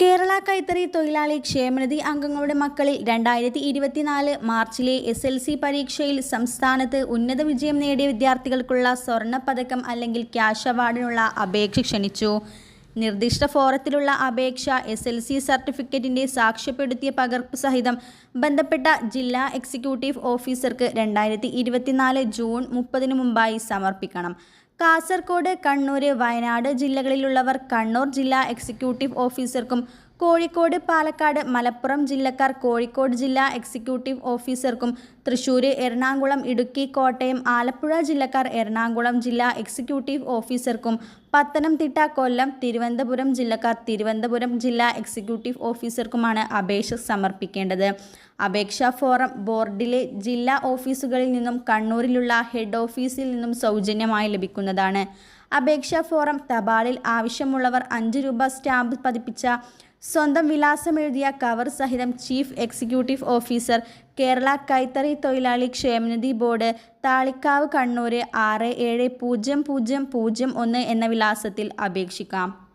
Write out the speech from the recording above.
കേരള കൈത്തറി തൊഴിലാളി ക്ഷേമനിധി അംഗങ്ങളുടെ മക്കളിൽ രണ്ടായിരത്തി ഇരുപത്തിനാല് മാർച്ചിലെ എസ് എൽ സി പരീക്ഷയിൽ സംസ്ഥാനത്ത് ഉന്നത വിജയം നേടിയ വിദ്യാർത്ഥികൾക്കുള്ള സ്വർണ പതക്കം അല്ലെങ്കിൽ ക്യാഷ് അവാർഡിനുള്ള അപേക്ഷ ക്ഷണിച്ചു. നിർദ്ദിഷ്ട ഫോറത്തിലുള്ള അപേക്ഷ എസ് എൽ സി സർട്ടിഫിക്കറ്റിന്റെ സാക്ഷ്യപ്പെടുത്തിയ പകർപ്പ് സഹിതം ബന്ധപ്പെട്ട ജില്ലാ എക്സിക്യൂട്ടീവ് ഓഫീസർക്ക് രണ്ടായിരത്തി ഇരുപത്തിനാല് ജൂൺ മുപ്പതിനു മുമ്പായി സമർപ്പിക്കണം. കാസർഗോഡ് കണ്ണൂര് വയനാട് ജില്ലകളിലുള്ളവർ കണ്ണൂർ ജില്ലാ എക്സിക്യൂട്ടീവ് ഓഫീസർക്കും കോഴിക്കോട് പാലക്കാട് മലപ്പുറം ജില്ലക്കാർ കോഴിക്കോട് ജില്ലാ എക്സിക്യൂട്ടീവ് ഓഫീസർക്കും തൃശ്ശൂർ എറണാകുളം ഇടുക്കി കോട്ടയം ആലപ്പുഴ ജില്ലക്കാർ എറണാകുളം ജില്ലാ എക്സിക്യൂട്ടീവ് ഓഫീസർക്കും പത്തനംതിട്ട കൊല്ലം തിരുവനന്തപുരം ജില്ലക്കാർ തിരുവനന്തപുരം ജില്ലാ എക്സിക്യൂട്ടീവ് ഓഫീസർക്കുമാണ് അപേക്ഷ സമർപ്പിക്കേണ്ടത്. അപേക്ഷാ ഫോറം ബോർഡിലെ ജില്ലാ ഓഫീസുകളിൽ നിന്നും കണ്ണൂരിലുള്ള ഹെഡ് ഓഫീസിൽ നിന്നും സൗജന്യമായി ലഭിക്കുന്നതാണ്. അപേക്ഷാ ഫോറം തപാലിൽ ആവശ്യമുള്ളവർ അഞ്ച് രൂപ സ്റ്റാമ്പ് പതിപ്പിച്ച സ്വന്തം വിലാസമെഴുതിയ കവർ സഹിതം ചീഫ് എക്സിക്യൂട്ടീവ് ഓഫീസർ കേരള കൈത്തറി തൊഴിലാളി ക്ഷേമനിധി ബോർഡ് താളിക്കാവ് കണ്ണൂർ ആറ് ഏഴ് പൂജ്യം പൂജ്യം പൂജ്യം ഒന്ന് എന്ന വിലാസത്തിൽ അപേക്ഷിക്കാം.